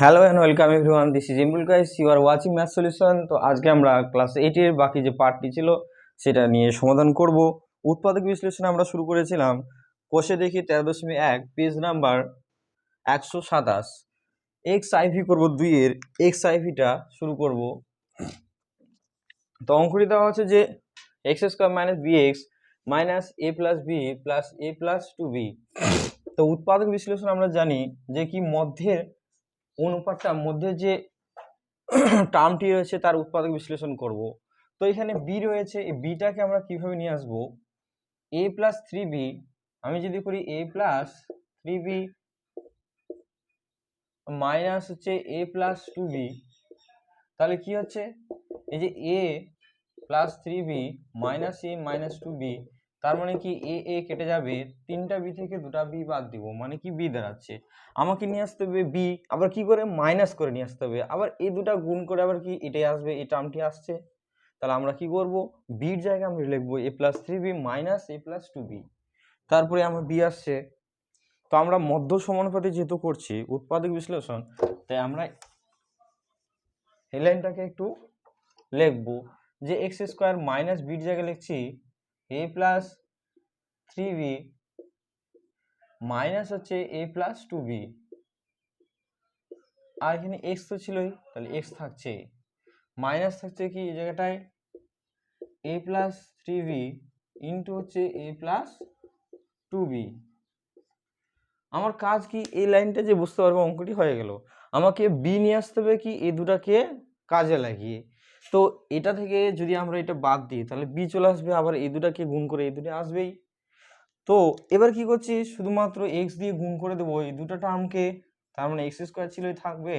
Hello and welcome everyone this is Imrul guys you are watching math solution তো আজকে আমরা class এইটের বাকি যে পার্টটি ছিল, সেটা নিয়ে সমাধান করব। উৎপাদক বিশ্লেষণ আমরা শুরু করেছিলাম। কোষে দেখি তেরো দশমিক এক পেজ নাম্বার একশো সাতাশ। এক্স আইভি করব দুইয়ের এক্স আইভিটা শুরু করব। তো অঙ্কটি দেওয়া হচ্ছে যে x square minus b x minus a plus b plus a plus two b তো উৎপাদক বিশ্লেষণ আমরা জানি যে কি মধ্যের অনুপাতটা মধ্যে যে টার্মটি রয়েছে তার উৎপাদক বিশ্লেষণ করব। তো এখানে বি রয়েছে, এই বিটাকে আমরা কীভাবে নিয়ে আসব? এ প্লাস থ্রি বি আমি যদি করি a plus three b minus হচ্ছে এ প্লাস টু বি তাহলে কি হচ্ছে? এই যে a plus three b minus a minus two b তার মানে কি এ এ কেটে যাবে, তিনটা বি থেকে দুটা বি বাদ দিব মানে কি বি দাঁড়াচ্ছে। আমাকে নিয়ে আসতে হবে বি, আবার কি করে? মাইনাস করে নিয়ে আসতে হবে। আবার এই দুটা গুণ করে আবার কি এটাই আসবে এই টার্মটি আসছে। তাহলে আমরা কি করব? বির জায়গায় আমরা লিখব a plus three b minus a plus two b তারপরে আমার বি আসছে। তো আমরা মধ্য সমানুপাতে যেহেতু করছি, উৎপাদক বিশ্লেষণ, তাই আমরা এই লাইনটাকে একটু লিখব। যে এক্স স্কোয়ার মাইনাস বির জায়গায় লিখছি a plus three b minus হচ্ছে এ প্লাস টু বি আর এখানে এক্স তো ছিলই, তাহলে এক্স থাকছে। মাইনাস থাকছে কি এই জায়গাটায়? A plus three b into হচ্ছে এ প্লাস টু বি আমার কাজ কি এই লাইনটা যে বুঝতে পারব অঙ্কটি হয়ে গেল? আমাকে বি নিয়ে আসতে হবে কি? এই দুটাকে কাজে লাগিয়ে। তো এটা থেকে যদি আমরা এটা বাদ দিই, তাহলে বি চলে আসবে, আবার এই দুটাকে গুণ করে এই দুটো আসবেই। তো এবার কি করছি? শুধুমাত্র এক্স দিয়ে গুণ করে দেবো, এই দুটো টার্মকে তার মানে এক্স স্কোয়ার ছিলই থাকবে,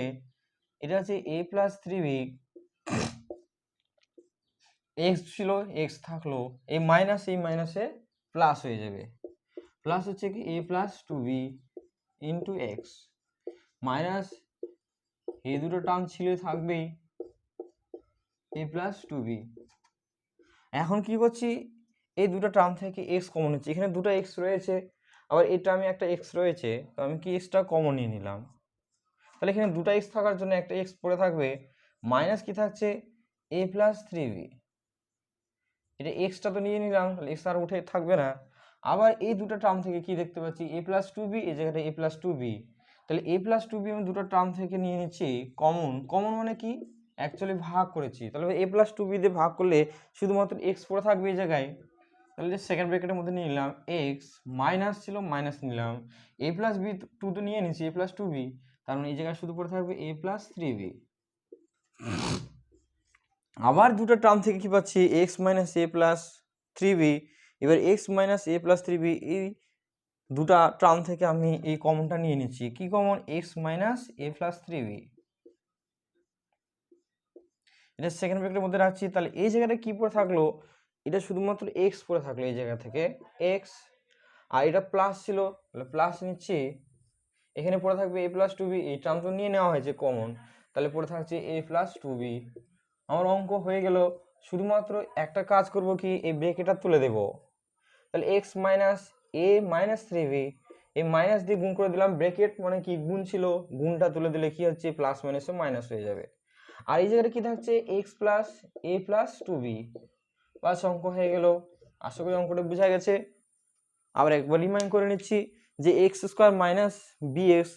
এটা হচ্ছে a plus three b x ছিল এক্স থাকল এই মাইনাস এই মাইনাসে প্লাস হয়ে যাবে। প্লাস হচ্ছে কি? A plus two b into x minus এই দুটো টার্ম ছিল থাকবেই। এ প্লাস টু বি এখন কি করছি? এই দুটো টার্ম থেকে এক্স কমন হচ্ছে এখানে দুটো এক্স রয়েছে, আবার এই টার্মে একটা এক্স রয়েছে, তো আমি কি এক্সটা কমন নিয়ে নিলাম? তাহলে এখানে দুটো এক্স থাকার জন্য একটা এক্স পড়ে থাকবে মাইনাস কি থাকছে? এ প্লাস থ্রি বি এটা এক্সটা তো নিয়ে নিলাম, তাহলে এক্স আর উঠে থাকবে না। আবার এই দুটো টার্ম থেকে কি দেখতে পাচ্ছি? এ প্লাস টু বি এই জায়গাটা এ প্লাস টু বি তাহলে এ প্লাস টু বি আমি দুটো টার্ম থেকে নিয়ে নিচ্ছি কমন কমন মানে কি? অ্যাকচুয়ালি ভাগ করেছি। তাহলে এ প্লাস টু বি ভাগ করলে শুধুমাত্র এক্স পড়ে থাকবে এই জায়গায়। তাহলে যে সেকেন্ড ব্র্যাকেটের মধ্যে নিয়ে নিলাম এক্স মাইনাস ছিল মাইনাস নিলাম। এ প্লাস বি টু তো নিয়ে নিচ্ছি এ প্লাস টু বি তার মানে এই জায়গায় শুধু পড়ে থাকবে এ প্লাস থ্রি বি আবার দুটো টার্ম থেকে কি পাচ্ছি? X minus a plus three b এবার x minus a plus three b এই দুটা টার্ম থেকে আমি এই কমনটা নিয়ে নিচ্ছি। কি common x minus a plus three b এটা সেকেন্ড ব্র্যাকেটের মধ্যে রাখছি, তাহলে এই জায়গাটা কি পড়ে থাকল? এটা শুধুমাত্র এক্স পড়ে থাকল এই জায়গা থেকে। এক্স আর এটা প্লাস ছিল, তাহলে প্লাস নিচ্ছি। এখানে পড়ে থাকবে এ প্লাস টু বি এই টার্ম তো নিয়ে নেওয়া হয়েছে কমন তাহলে পড়ে থাকছে এ প্লাস টু বি আমার অঙ্ক হয়ে গেল, শুধুমাত্র একটা কাজ করব কি? এই ব্রেকেটা তুলে দেব। তাহলে x minus a minus three b এই মাইনাস দিয়ে গুণ করে দিলাম ব্রেকেট মানে কি? গুণ ছিল, গুণটা তুলে দিলে কি হচ্ছে? প্লাস মাইনাসে মাইনাস হয়ে যাবে। আর এই জায়গাটা কি থাকছে? X plus a plus two b বাস অঙ্ক হয়ে গেল। আশা করি অঙ্কটা বোঝা গেছে। আবার একবার রিমাইন্ড করে নিচ্ছি যে x square minus b x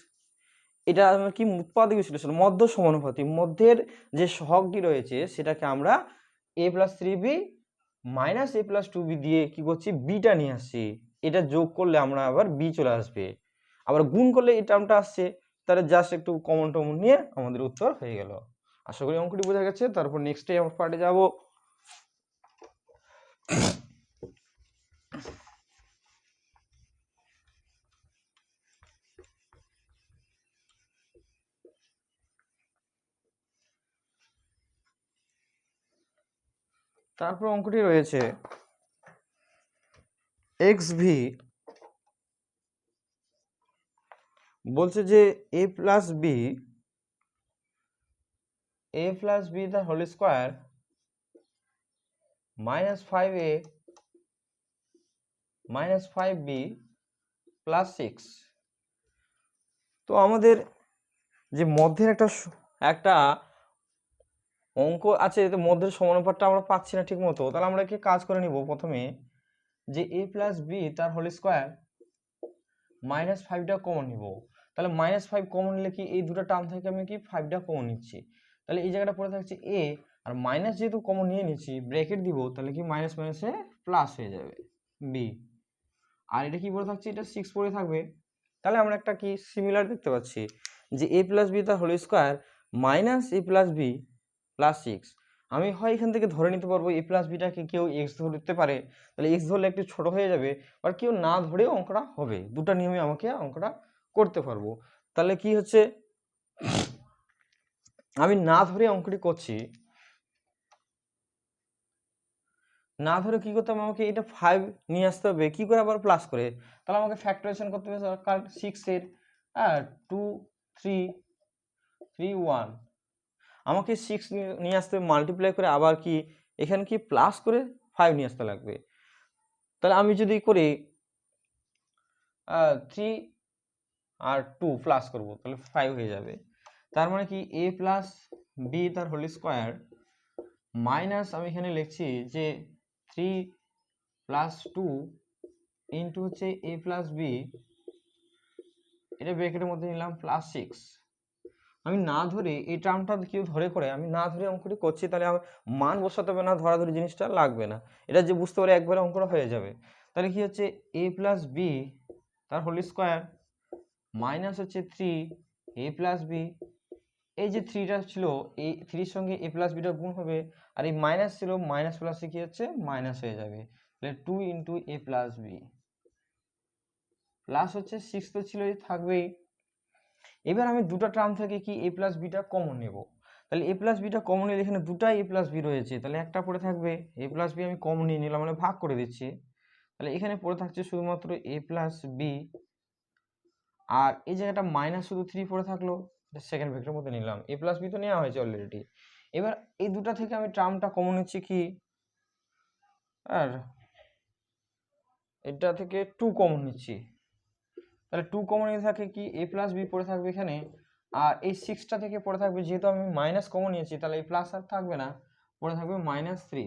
এটা আমরা কি উৎপাদক বিশ্লেষণ? মধ্য সমানুপাতি মধ্যের যে সহগটি রয়েছে, সেটাকে আমরা a plus three b minus a plus two b দিয়ে কি করছি? বিটা নিয়ে আসছি। এটা যোগ করলে আমরা আবার বি চলে আসবে। আবার গুণ করলে এই টার্মটা আসছে। তাহলে জাস্ট একটু কমন টমন নিয়ে আমাদের উত্তর হয়ে গেল। আশা করি অঙ্কটি বোঝা গেছে। তারপর নেক্সট ডে আমার পার্টে যাব। তারপর অঙ্কটি রয়েছে। এক্স ভি বলছে যে a plus b a plus b the whole square minus 5a minus 5b plus 6 তো আমাদের যে মধ্যের একটা একটা অঙ্ক আছে তো মধ্যের সমানুপাতটা আমরা পাচ্ছি না ঠিক মতো তাহলে আমরা কি কাজ করে নিব প্রথমে? যে এ প্লাস বি তার হোল স্কোয়ার মাইনাস ফাইভটা কমন নিব। তাহলে মাইনাস ফাইভ কমন নিলে কি এই দুটো টার্ম থেকে আমি কি ফাইভটা কমন নিচ্ছি? তাহলে এই জায়গাটা পড়ে থাকছে এ আর মাইনাস যেহেতু কমন নিয়ে নিচ্ছি ব্র্যাকেট দিব, তাহলে কি মাইনাস মাইনাসে প্লাস হয়ে যাবে বি আর এটা কি পড়ে থাকছে? এটা সিক্স পড়ে থাকবে। তাহলে আমরা একটা কি সিমিলার দেখতে পাচ্ছি, যে এ প্লাস বি তার whole square minus a plus b plus six আমি হয় এখান থেকে ধরে নিতে পারব এ প্লাস বিটাকে কেউ এক্স ধরতে পারে, তাহলে এক্স ধরলে একটু ছোট হয়ে যাবে আর কেউ না ধরেও অঙ্কটা হবে। দুটো নিয়মে আমাকে অঙ্কটা করতে পারব। তাহলে কি হচ্ছে? আমি না ধরে অঙ্কটি করছি, না ধরে কি করতে হবে? আমাকে এটা ফাইভ নিয়ে আসতে হবে। কি করে আবার প্লাস করে? তাহলে আমাকে ফ্যাক্টরাইজেশন করতে হবে। কারণ সিক্সের হ্যাঁ টু থ্রি থ্রি ওয়ান আমাকে সিক্স নিয়ে আসতে হবে। মাল্টিপ্লাই করে আবার কি, এখানে কি প্লাস করে ফাইভ নিয়ে আসতে লাগবে? তাহলে আমি যদি করি থ্রি আর টু প্লাস করব, তাহলে ফাইভ হয়ে যাবে। তার মানে কি এ প্লাস বি তার হোল স্কোয়ার মাইনাস আমি এখানে লিখছি যে থ্রি প্লাস টু ইন্টু হচ্ছে এ প্লাস বি এটা ব্রেকেটের মধ্যে নিলাম প্লাস সিক্স আমি না ধরে এই টার্মটা কেউ ধরে করে, আমি না ধরে অঙ্কটি করছি, তাহলে আমার মান বসাতে হবে না, ধরাধরি জিনিসটা লাগবে না। এটা যে বুঝতে পারে একবারে অঙ্কটা হয়ে যাবে। তাহলে কি হচ্ছে এ প্লাস বি তার হোল স্কোয়ার মাইনাস হচ্ছে থ্রি এ প্লাস বি এই যে থ্রিটা ছিল, এই থ্রির সঙ্গে এ প্লাস বিটা গুণ হবে, আর এই মাইনাস ছিল মাইনাস প্লাসে কি হচ্ছে? মাইনাস হয়ে যাবে। তাহলে two into a plus b plus হচ্ছে সিক্স তো ছিল থাকবেই। এবার আমি দুটো টার্ম থেকে কি এ প্লাস বিটা কমন নেব? তাহলে এ প্লাস বিটা কমন নিলে এখানে দুটাই এ প্লাস বি রয়েছে। তাহলে একটা পড়ে থাকবে এ প্লাস বি আমি কমন নিয়ে নিলাম মানে ভাগ করে দিচ্ছি। তাহলে এখানে পড়ে থাকছে শুধুমাত্র এ প্লাস বি আর এই জায়গাটা মাইনাস শুধু থ্রি পড়ে থাকল। সেকেন্ড ভেক্টরের মধ্যে নিলাম। এ প্লাস বি তো নেওয়া হয়েছে অলরেডি এবার এই দুটা থেকে আমি ট্রামটা কমন নিচ্ছি কি? আর এটা থেকে টু কমন নিচ্ছি। তাহলে টু কমন নিয়ে থাকে কি? এ প্লাস বি পড়ে থাকবে এখানে। আর এই সিক্সটা থেকে পড়ে থাকবে, যেহেতু আমি মাইনাস কমন নিয়েছি, তাহলে এই প্লাস আর থাকবে না। পড়ে থাকবে মাইনাস থ্রি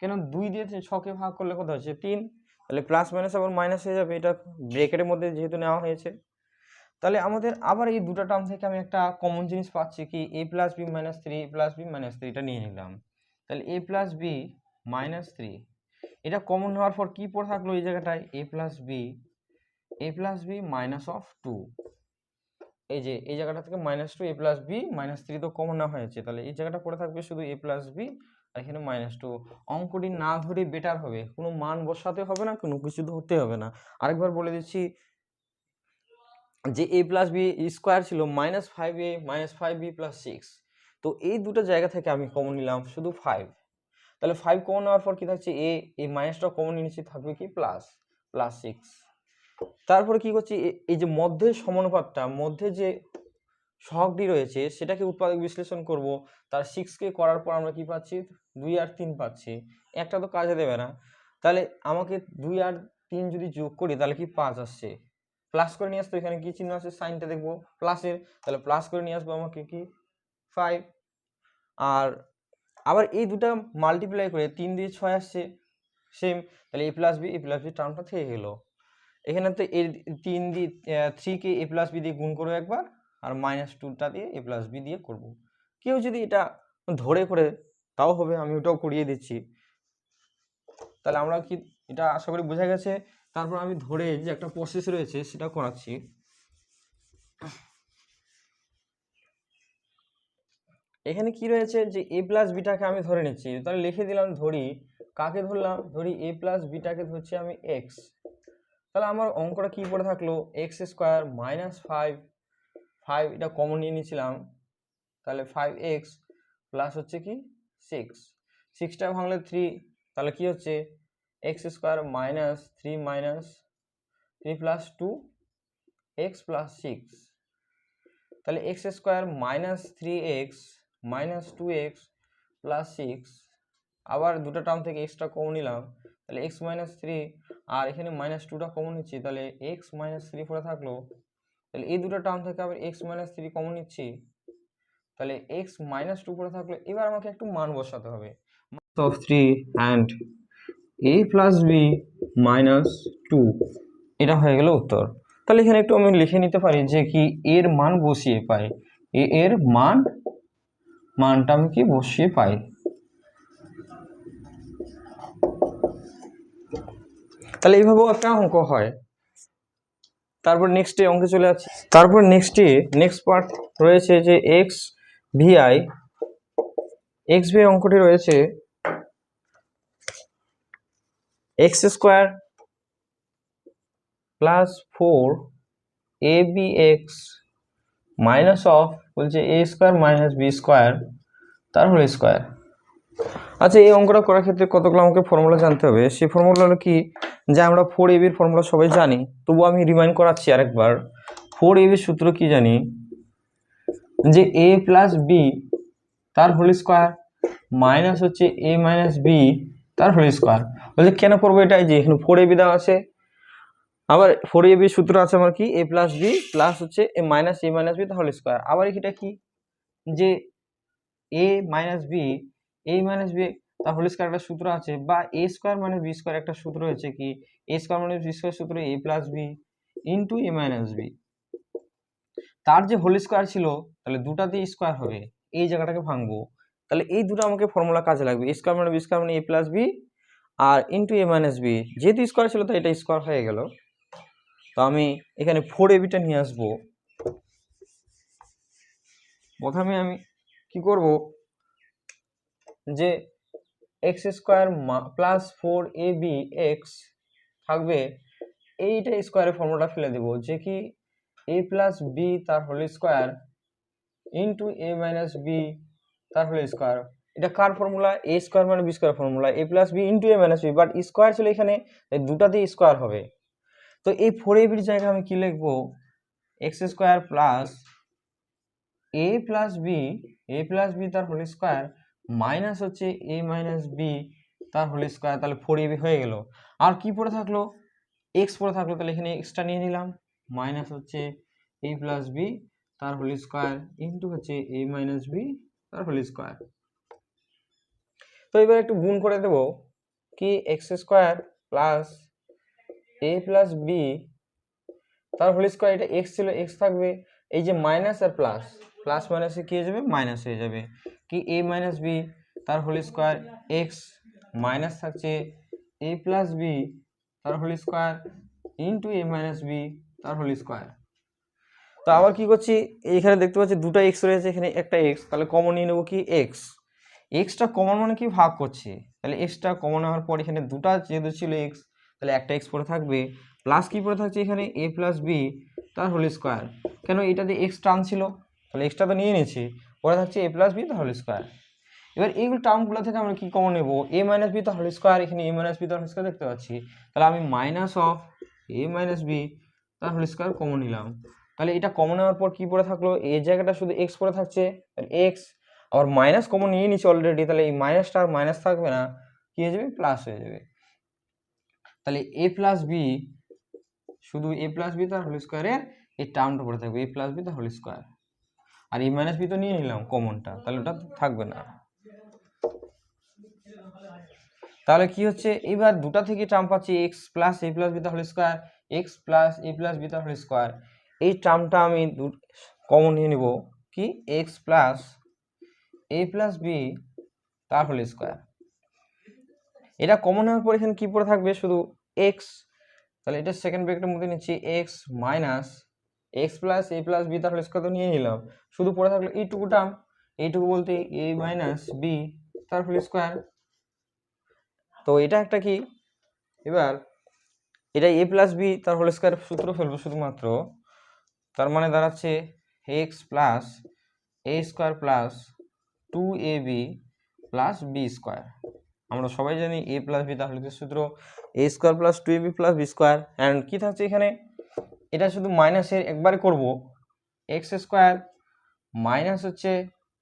কেন? দুই দিয়ে ছকে ভাগ করলে কত হচ্ছে? তিন। তাহলে প্লাস মাইনাস আবার মাইনাস হয়ে যাবে। এটা ব্রেকেটের মধ্যে যেহেতু নেওয়া হয়েছে। তাহলে আমাদের আবার এই দুটো টার্ম থেকে আমি একটা কমন জিনিস পাচ্ছি কি a plus b minus three a plus b minus three এটা নিয়ে নিলাম। তাহলে a plus b minus three এটা কমন হওয়ার পর কি পড়ে থাকল এই জায়গাটায়? A plus b a plus b minus of two এই যে, এই জায়গাটা থেকে minus two a plus b minus three তো কমন না হয়েছে, তাহলে এই জায়গাটা পড়ে থাকবে শুধু এ প্লাস বি আর এখানে মাইনাস টু অঙ্কটি না ধরে বেটার হবে, কোনো মান বসাতে হবে না, কোনো কিছু ধরতে হবে না। আরেকবার বলে দিচ্ছি যে এ প্লাস বি স্কোয়ার ছিল minus five a minus five b plus six তো এই দুটো জায়গা থেকে আমি কমন নিলাম শুধু ফাইভ তাহলে ফাইভ কমন নেওয়ার পর কি থাকছে? এ এই মাইনাসটা কমন নিচে থাকবে কি? প্লাস প্লাস সিক্স তারপরে কি করছি? এই যে মধ্যের সমানুপাতটা, মধ্যে যে সহগটি রয়েছে, সেটাকে উৎপাদক বিশ্লেষণ করব। তার সিক্সকে করার পর আমরা কি পাচ্ছি? দুই আর তিন পাচ্ছি। একটা তো কাজে দেবে না। তাহলে আমাকে দুই আর তিন যদি যোগ করি, তাহলে কি পাঁচ আসছে? প্লাস করে নিয়ে আসতো এখানে কি চিহ্ন আছে? সাইনটা দেখব। প্লাসের তাহলে প্লাস করে নিয়ে আসব আমাকে কি? ফাইভ আর আবার এই দুটা মাল্টিপ্লাই করে তিন দিয়ে ছয় আসছে। সেম তাহলে a plus b a plus b টার্মটা থেকে গেলো। এখানে তো এর তিন দিয়ে থ্রিকে এ প্লাস বি দিয়ে গুণ করব একবার আর মাইনাস টুটা দিয়ে এ প্লাস বি দিয়ে করব। কেউ যদি এটা ধরে করে, তাও হবে। আমি ওটাও করিয়ে দিচ্ছি। তাহলে আমরা কি এটা আশা করি বোঝা গেছে? তারপর আমি ধরে যে একটা প্রসেস রয়েছে, সেটা করাচ্ছি। এখানে কি রয়েছে যে এ প্লাস বিটাকে আমি ধরে নিচ্ছি। তাহলে লিখে দিলাম ধরি, কাকে ধরলাম? ধরি এ প্লাস বিটাকে ধরছি আমি এক্স তাহলে আমার অঙ্কটা কি পড়ে থাকল? X square minus five five এটা কমন নিয়ে নিয়েছিলাম। তাহলে ফাইভ এক্স প্লাস হচ্ছে কি? সিক্স সিক্সটা ভাঙলে থ্রি তাহলে কি হচ্ছে? X square minus three minus three plus two x plus six তাহলে x square minus three x minus two x plus six আবার দুটো টার্ম থেকে এক্সট্রা কমন নিলাম। তাহলে এক্স মাইনাস থ্রি আর এখানে মাইনাস টুটা কমন নিচ্ছি, তাহলে এক্স মাইনাস থ্রি পড়ে থাকল। তাহলে এই দুটো টার্ম থেকে আবার এক্স মাইনাস থ্রি কমন নিচ্ছি। তাহলে এক্স মাইনাস টু পড়ে থাকলে, এবার আমাকে একটু মান বসাতে হবে। Three and a plus b minus two এটা হয়ে গেল উত্তর। তাহলে এখানে একটু আমি লিখে নিতে পারি যে কি এর মান বসিয়ে পাই। এ এর মান, মানটা আমি কি বসিয়ে পাই? তাহলে এইভাবেও একটা অঙ্ক হয়। তারপর নেক্সট ডে অঙ্কে চলে যাচ্ছি। তারপর নেক্সট ডে নেক্সট পার্ট রয়েছে যে এক্স ভিআই এক্স ভি অঙ্কটি রয়েছে x square plus four a b x minus of, বলছে a square minus b square, তার হোল স্কোয়ার। আচ্ছা এই অঙ্কটা করার ক্ষেত্রে কতগুলো আমাকে ফর্মুলা জানতে হবে? সেই ফর্মুলা হলো কি? যে আমরা ফোর এবির ফর্মুলা সবাই জানি, তবুও আমি রিমাইন্ড করাচ্ছি আরেকবার। ফোর এবির সূত্র কি জানি? যে এ প্লাস বি তার হোল স্কোয়ার, মাইনাস হচ্ছে এ মাইনাস বি তার হোল স্কোয়ার। বলছে কেন করব এটাই যে, এখানে ফোর এবি দেওয়া আছে। আবার ফোর এবি সূত্র আছে আমার কি? এ প্লাস বি প্লাস হচ্ছে a minus a minus b তার হোল স্কোয়ার আবার এটা কি? যে a minus b a minus b তার স্কোয়ার একটা সূত্র আছে বা a square minus b square একটা সূত্র হচ্ছে কি? A square minus b square সূত্র a plus b into a minus b তার যে হোল স্কোয়ার ছিল, তাহলে দুটাতেই স্কোয়ার হবে। এই জায়গাটাকে ভাঙবো। তাহলে এই দুটো আমাকে ফর্মুলা কাজে লাগবে। এ স্কোয়ার মানে বি স্কোয়ার মানে এ প্লাস বি আর ইন্টু এ মাইনাস বি যেহেতু স্কোয়ার ছিল তো এটা স্কোয়ার হয়ে গেল। তো আমি এখানে ফোর এবিটা নিয়ে আসব। প্রথমে আমি কি করব? যে x square plus four a b x থাকবে, এইটা স্কোয়ারের ফর্মুলাটা ফেলে দেবো। যে কি এ প্লাস বি তার whole square into a minus b তার হোল স্কোয়ার এটা কার ফর্মুলা এ স্কোয়ার মানে b square formula a plus b into a minus b but square ছিল এখানে এই দুটাতেই স্কোয়ার হবে। তো এই ফোর এ বির জায়গায় আমি কি লিখব? X square plus a plus b a plus b তার হোল স্কোয়ার মাইনাস হচ্ছে এ মাইনাস বি তার হোল স্কোয়ার তাহলে ফোর এবি হয়ে গেল। আর কি পড়ে থাকল? এক্স পড়ে থাকল, তাহলে এখানে এক্সটা নিয়ে নিলাম। মাইনাস হচ্ছে এ প্লাস বি তার হোল স্কোয়ার ইন্টু হচ্ছে এ মাইনাস বি তার হোল স্কোয়ার তো এবার একটু গুণ করে দেব কি x square plus a plus b, তার হোল স্কোয়ার, এটা এক্স ছিল, এক্স থাকবে। এই যে মাইনাস আর প্লাস প্লাস মাইনাসে কী হয়ে যাবে? মাইনাস হয়ে যাবে। কি এ মাইনাস বি, তার হোল স্কোয়ার এক্স মাইনাস থাকছে এ প্লাস বি, তার whole square into a minus b, তার হোল স্কোয়ার। তো আবার কি করছি? এখানে দেখতে পাচ্ছি দুটো এক্স রয়েছে, এখানে একটা এক্স, তাহলে কমন নিয়ে নেব কি? এক্স। এক্সটা কমন মানে কি? ভাগ করছি। তাহলে এক্সটা কমন হওয়ার পর এখানে দুটা যেহেতু ছিল এক্স তাহলে একটা এক্স পরে থাকবে। প্লাস কি পরে থাকছে এখানে? এ প্লাস বি তার হোল স্কোয়ার কেন? এটাতে এক্স টার্ম ছিল। তাহলে এক্সটা তো নিয়ে নিয়েছি। পরে থাকছে এ প্লাস বি তার হোল স্কোয়ার এবার এইগুলো টার্মগুলো থেকে আমরা কি কমন নেব? এ মাইনাস বি তার হোল স্কোয়ার এখানে এ মাইনাস বি তার হোল স্কোয়ার দেখতে পাচ্ছি। তাহলে আমি minus of a minus b তার হোল স্কোয়ার কমন নিলাম। তাহলে এটা কমন নেওয়ার পর কি পড়ে থাকল? এই জায়গাটা শুধু এক্স পড়ে থাকছে। এক্স আবার মাইনাস কমন নিয়ে নিচ্ছি অলরেডি তাহলে এই মাইনাসটা আর মাইনাস থাকবে না, কি হয়ে যাবে? প্লাস হয়ে যাবে। তাহলে এ প্লাস বি শুধু এ প্লাস বি তার হোল স্কোয়ারের এই টার্মটা পড়ে থাকবে এ প্লাস বি তার হোল স্কোয়ার আর এই মাইনাস বি তো নিয়ে নিলাম কমনটা তাহলে ওটা থাকবে না। তাহলে কি হচ্ছে? এবার দুটা থেকে টার্ম পাচ্ছি x plus a plus b তার whole square x plus a plus b তার হোল স্কোয়ার এই টার্মটা আমি কমন নিয়ে নেব, কি? X plus a plus b তার হোল স্কোয়ার এটা কমন হওয়ার পর এখানে কি পড়ে থাকবে? শুধু এক্স তাহলে এটা সেকেন্ড ব্রেকেটের মধ্যে নিচ্ছি x minus x plus a plus b তার হোল স্কোয়ার তো নিয়ে নিলাম। শুধু পড়ে থাকল এইটুকু টার্ম এইটুকু বলতে এ মাইনাস বি তার হোল স্কোয়ার তো এটা একটা কি? এবার এটা এ প্লাস বি তার হোল স্কোয়ার সূত্র ফেলব শুধুমাত্র। তার মানে দাঁড়াচ্ছে x plus a square plus two a b plus b square আমরা সবাই জানি এ প্লাস বি তাহলে সূত্র a square plus two a b plus b square and কী থাকছে এখানে? এটা শুধু মাইনাসের একবারে করব। এক্স স্কোয়ার মাইনাস হচ্ছে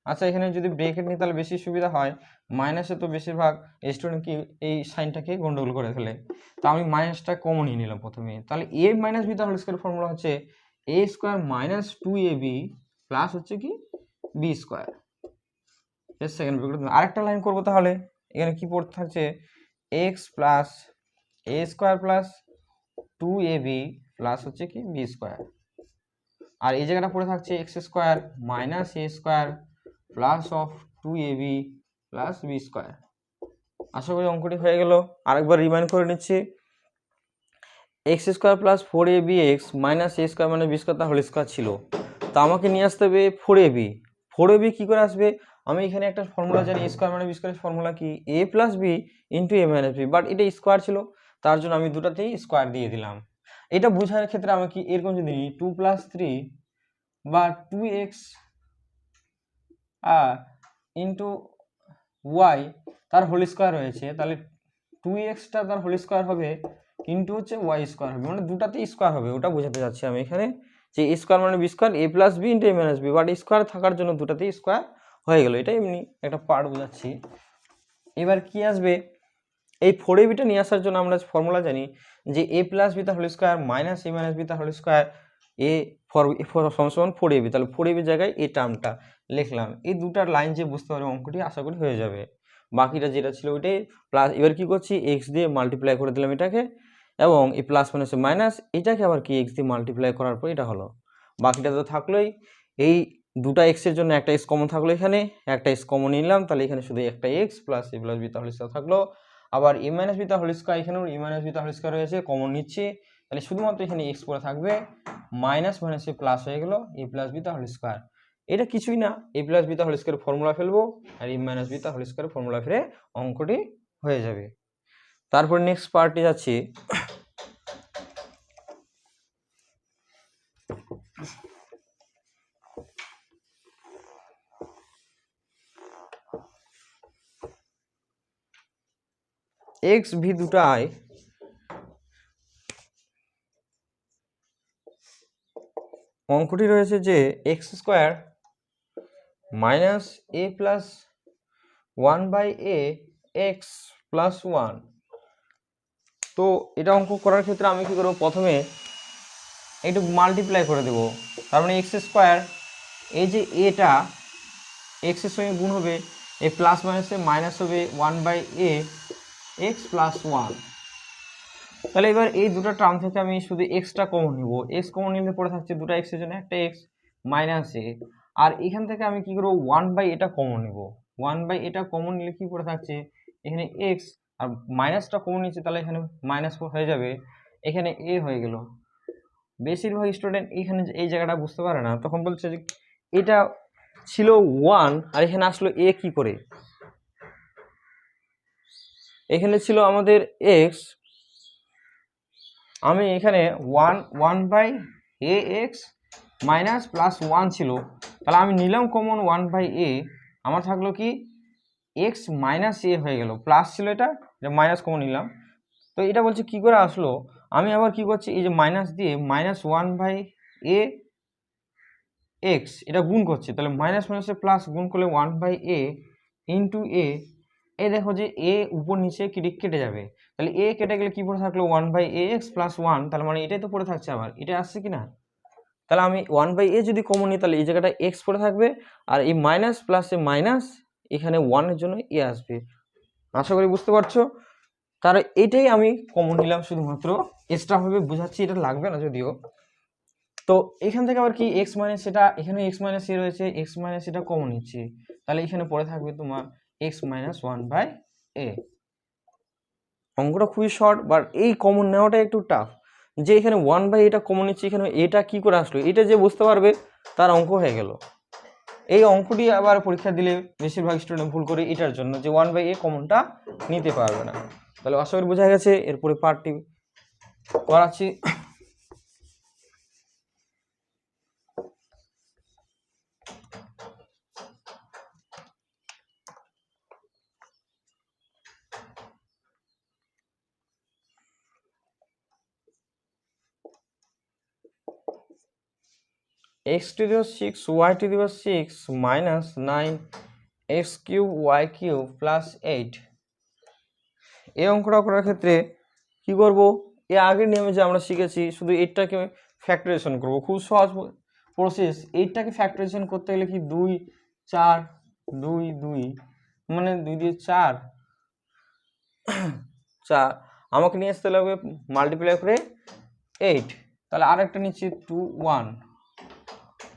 আচ্ছা এখানে যদি ব্রেকেট নিই তাহলে বেশি সুবিধা হয়। মাইনাসে তো বেশিরভাগ স্টুডেন্ট কি এই সাইনটাকে গন্ডগোল করে ফেলে। তো আমি মাইনাসটা কমন নিয়ে নিলাম প্রথমে। তাহলে এ মাইনাস বি তাহলে স্কোয়ার ফর্মুলা হচ্ছে a square minus two a b plus হচ্ছে কি? বি স্কোয়ার এর সেকেন্ড ব্র্যাকেট আরেকটা লাইন করব তাহলে। এখানে কি পড়তে থাকছে x plus a square plus two a b plus হচ্ছে কি বি স্কোয়ার আর এই জায়গাটা পড়ে থাকছে x square minus a square plus of two a b plus b square আশা করি অঙ্কটি হয়ে গেল। আরেকবার রিমাইন্ড করে নিচ্ছি। X square plus four a b x minus a square মানে বি স্কোয়ার তার হোল স্কোয়ার ছিল। তো আমাকে নিয়ে আসতে হবে four a b four a b কী করে আসবে? আমি এখানে একটা ফর্মুলা জানি স্কোয়ার মানে বি স্কোয়ারের ফর্মুলা কি? A plus b into a minus b but এটা স্কোয়ার ছিল, তার জন্য আমি দুটাতেই স্কোয়ার দিয়ে দিলাম। এটা বোঝার ক্ষেত্রে আমি কি এরকম যদি নিই টু প্লাস থ্রি বা টু এক্স ইন্টু ওয়াই তার হোল স্কোয়ার রয়েছে, তাহলে টু এক্সটা তার হোল স্কোয়ার হবে ইন্টু হচ্ছে ওয়াই স্কোয়ার হবে মানে দুটাতেই স্কোয়ার হবে, ওটা বোঝাতে চাচ্ছি আমি এখানে যে স্কোয়ার মানে b square a plus b into a minus b but square থাকার জন্য দুটাতেই স্কোয়ার হয়ে গেল এটা এমনি একটা পার্ট বোঝাচ্ছি। এবার কি আসবে? এই ফোর এ বিটা নিয়ে আসার জন্য আমরা ফর্মুলা জানি যে এ প্লাস বি তার whole square minus A minus B তার হোল স্কোয়ার এ ফর সমান ফোর এ বি তাহলে ফোর এ বির জায়গায় এই টার্মটা লিখলাম। এই দুটার লাইন যে বুঝতে পারবে অঙ্কটি, আশা করি হয়ে যাবে। বাকিটা যেটা ছিল ওইটাই প্লাস এবার কি করছি? এক্স দিয়ে মাল্টিপ্লাই করে দিলাম এটাকে, এবং এই প্লাস মাইনাসে মাইনাস এটাকে আবার কি এক্স দিয়ে মাল্টিপ্লাই করার পর এটা হলো। বাকিটা তো থাকলোই। এই দুটা এক্সের জন্য একটা এক্স কমন থাকল এখানে, একটা এক্স কমন নিলাম, তাহলে এখানে শুধু একটা x plus a plus b তাহলে থাকল। আবার এ মাইনাস বি তাহলে স্কোয়ার এখানেও এ মাইনাস বি তাহলে স্কোয়ার রয়েছে কমন নিচ্ছি। তাহলে শুধুমাত্র এখানে এক্স পরে থাকবে মাইনাস মাইনাসে প্লাস হয়ে গেলো এ প্লাস বি তাহলে স্কোয়ার এটা কিছুই না এ প্লাস বি তাহলে স্কোয়ার ফর্মুলা ফেলব, আর এ মাইনাস বি তাহলে স্কোয়ার ফর্মুলা ফেলে অঙ্কটি হয়ে যাবে। তারপর নেক্সট পার্টে যাচ্ছি। এক্স ভি দুটো আয় অঙ্কটি রয়েছে যে x square minus a plus one by a x plus one তো এটা অঙ্ক করার ক্ষেত্রে আমি কী করব? প্রথমে একটু মাল্টিপ্লাই করে দেবো। তার মানে এক্স স্কোয়ার এই যে এটা এক্সের সঙ্গে গুণ হবে এ প্লাস মাইনাসে মাইনাস হবে one by A X plus one তাহলে এবার এই দুটো টার্ম থেকে আমি শুধু এক্সটা কমন নিব। এক্স কমন নিলে পড়ে থাকছে দুটো এক্সের জন্য একটা এক্স মাইনাস এ আর এখান থেকে আমি কি করব? ওয়ান বাই এটা কমন নিব। ওয়ান বাই এটা কমন নিলে কি পড়ে থাকছে? এখানে এক্স আর মাইনাসটা কমন নিচ্ছে, তাহলে এখানে মাইনাস হয়ে যাবে। এখানে এ হয়ে গেল। বেশিরভাগ স্টুডেন্ট এখানে এই জায়গাটা বুঝতে পারে না। তখন বলছে যে, এটা ছিল ওয়ান আর এখানে আসলো এ কি করে? এখানে ছিল আমাদের এক্স আমি এখানে one one by a x minus plus one ছিল। তাহলে আমি নিলাম কমন ওয়ান বাই এ আমার থাকল কি? এক্স মাইনাস এ হয়ে গেল। প্লাস ছিল এটা এটা মাইনাস কমন নিলাম। তো এটা বলছে কি করে আসলো? আমি আবার কি করছি? এই যে মাইনাস দিয়ে minus one by a x এটা গুণ করছি। তাহলে মাইনাস মাইনাসে প্লাস গুণ করলে one by a into a a দেখো যে এ উপর নিচে কেটে কেটে যাবে। তাহলে এ কেটে গেলে কি পড়ে থাকল? One by a x plus one তাহলে মানে এটাই তো পড়ে থাকছে আবার। এটা আসছে কি না? তাহলে আমি ওয়ান বাই এ যদি কমন নিই, তাহলে এই জায়গাটা এক্স পড়ে থাকবে আর এই মাইনাস প্লাসে মাইনাস এখানে ওয়ানের জন্য এ আসবে। আশা করি বুঝতে পারছ? তার এটাই আমি কমন নিলাম শুধুমাত্র। এক্সট্রাভাবে বোঝাচ্ছি এটা লাগবে না যদিও। তো এখান থেকে আবার কি এক্স মাইনাস সেটা এখানে এক্স মাইনাস এ রয়েছে এক্স মাইনাস এটা কমন নিচ্ছি। তাহলে এখানে পড়ে থাকবে তোমার x minus one by a অঙ্কটা খুবই শর্ট বাট এই কমন নেওয়াটা একটু টাফ যে এখানে ওয়ান বাই এটা কমন নিচ্ছে, এখানে এটা কি করে আসলো? এটা যে বুঝতে পারবে, তার অঙ্ক হয়ে গেল। এই অঙ্কটি আবার পরীক্ষা দিলে বেশিরভাগ স্টুডেন্ট ভুল করে এটার জন্য যে ওয়ান বাই এ কমনটা নিতে পারবে না। তাহলে আশা করি বোঝা গেছে, এরপরে পার্টটি করাচ্ছি। The power 6 y to the power 6 minus 9 x cube y cube plus eight এই অঙ্কটা করার ক্ষেত্রে কি করব? এ আগের নিয়মে যে আমরা শিখেছি, শুধু এইটটাকে ফ্যাক্টরাইজেশন করব। খুব সহজ প্রসেস এইটটাকে ফ্যাক্টরাইজেশন করতে গেলে কি দুই, চার, দুই দুই মানে দুই দিয়ে চার চার, আমাকে নিয়ে আসতে লাগবে মাল্টিপ্লাই করে এইট তাহলে আর একটা নিচ্ছি two one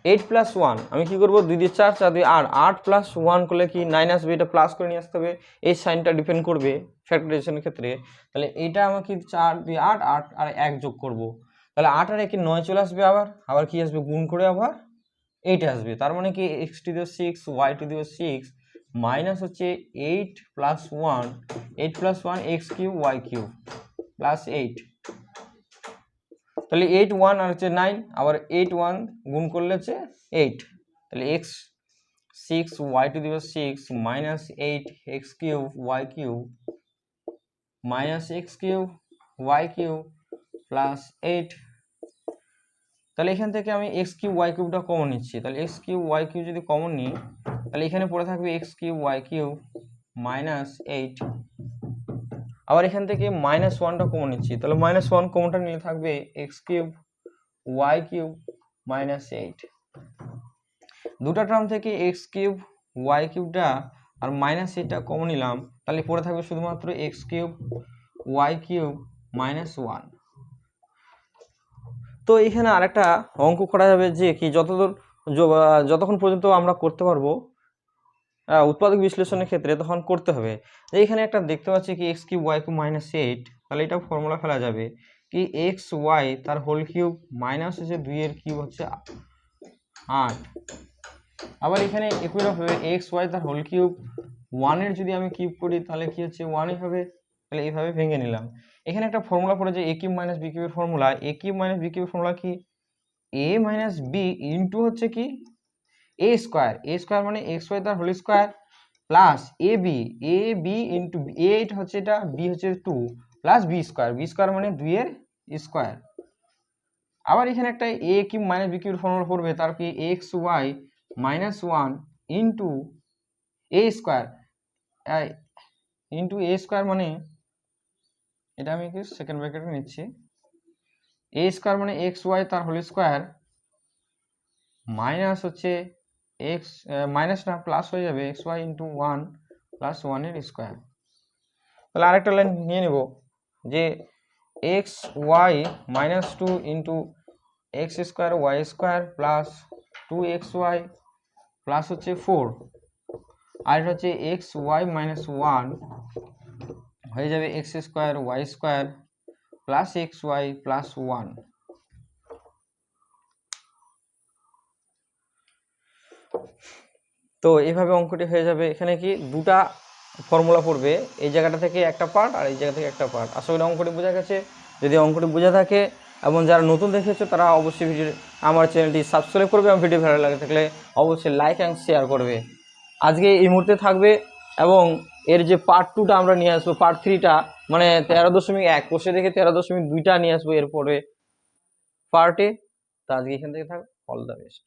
eight plus one আমি কি করব? দুই দিয়ে চার চার দিয়ে আট। আট প্লাস ওয়ান করলে কি? নাইন আসবে এটা প্লাস করে নিয়ে আসতে হবে। এই সাইনটা ডিপেন্ড করবে ফ্যাক্টরাইজেশনের ক্ষেত্রে। তাহলে এইটা আমাকে চার দিয়ে আট আট আর এক যোগ করব। তাহলে আট আর একে নয় চলে আসবে আবার। আবার কি আসবে? গুণ করে আবার এইট আসবে। তার মানে কি? X to the six y to the six minus হচ্ছে eight plus one eight plus one x cube y cube plus eight তাহলে এইট ওয়ান আর হচ্ছে নাইন আবার এইট ওয়ান গুণ করলে হচ্ছে এইট তাহলে এক্স সিক্স ওয়াই টু দিবস six minus eight x cube y cube minus x cube y cube plus eight তাহলে এখান থেকে আমি এক্স কিউব ওয়াই কিউবটা কমন নিচ্ছি। তাহলে এক্স কিউব ওয়াই কিউব যদি কমন নিই, তাহলে এখানে পড়ে থাকবে x cube y cube minus eight আবার এখান থেকে মাইনাস ওয়ানটা কমন নিচ্ছি। তাহলে মাইনাস ওয়ান কমনটা নিলে থাকবে x cube y cube minus eight দুটা টার্ম থেকে এক্স কিউব ওয়াই কিউবটা আর মাইনাস এইটটা কমন নিলাম, তাহলে পড়ে থাকবে শুধুমাত্র x cube y cube minus one তো এখানে আরেকটা অঙ্ক করা যাবে যে কি যতদূর যতক্ষণ পর্যন্ত আমরা করতে পারব উৎপাদক বিশ্লেষণের ক্ষেত্রে তখন করতে হবে। যে এখানে একটা দেখতে পাচ্ছি কি x cube y cube minus eight তাহলে এটা ফর্মুলা ফেলা যাবে কি এক্স ওয়াই তার হোল কিউব মাইনাস হচ্ছে দুইয়ের কিউব হচ্ছে আট। আবার এখানে একই রকম এক্স ওয়াই তার হোল কিউব ওয়ানের যদি আমি কিউব করি, তাহলে কি হচ্ছে ওয়ানই হবে? তাহলে এইভাবে ভেঙে নিলাম। এখানে একটা ফর্মুলা পড়ে যে এ কিউব মাইনাস বি কিউবের formula a cube minus b কিউবের ফর্মুলা কি? এ মাইনাস বি ইন্টু হচ্ছে কি এ স্কোয়ার এ স্কোয়ার মানে এক্স ওয়াই তার whole square plus a b a b into a হচ্ছে এটা বি হচ্ছে two plus b square b square মানে দুইয়ের স্কোয়ার আবার এখানে একটা এ কিউব মাইনাস বি কিউবের ফর্মুলা পড়বে, তার কি x y minus one into a square into a square মানে এটা আমি কি সেকেন্ড ব্র্যাকেটে নিচ্ছি এ স্কোয়ার মানে এক্স ওয়াই তার হোল স্কোয়ার মাইনাস হচ্ছে এক্স মাইনাস না প্লাস হয়ে যাবে x y into one plus ওয়ানের স্কোয়ার তাহলে আরেকটা লাইন নিয়ে নেব, যে x y minus two into x square y square plus two x y plus হচ্ছে ফোর আর এটা হচ্ছে এক্স ওয়াই মাইনাস ওয়ান হয়ে যাবে x square y square plus x y plus one তো এইভাবে অঙ্কটি হয়ে যাবে। এখানে কি দুটা ফর্মুলা পড়বে। এই জায়গাটা থেকে একটা পার্ট আর এই জায়গা থেকে একটা পার্ট আশা করি অঙ্কটি বোঝা গেছে। যদি অঙ্কটি বোঝা থাকে এবং যারা নতুন দেখেছ, তারা অবশ্যই ভিডিও আমার চ্যানেলটি সাবস্ক্রাইব করবে এবং ভিডিও ভালো লাগে থাকলে অবশ্যই লাইক অ্যান্ড শেয়ার করবে। আজকে এই মুহূর্তে থাকবে এবং এর যে পার্ট টুটা আমরা নিয়ে আসব পার্ট থ্রিটা মানে তেরো দশমিক এক, কোষে দেখে তেরো দশমিক দুইটা নিয়ে আসব এরপরে পার্টে তো আজকে এখান থেকে থাক। All the best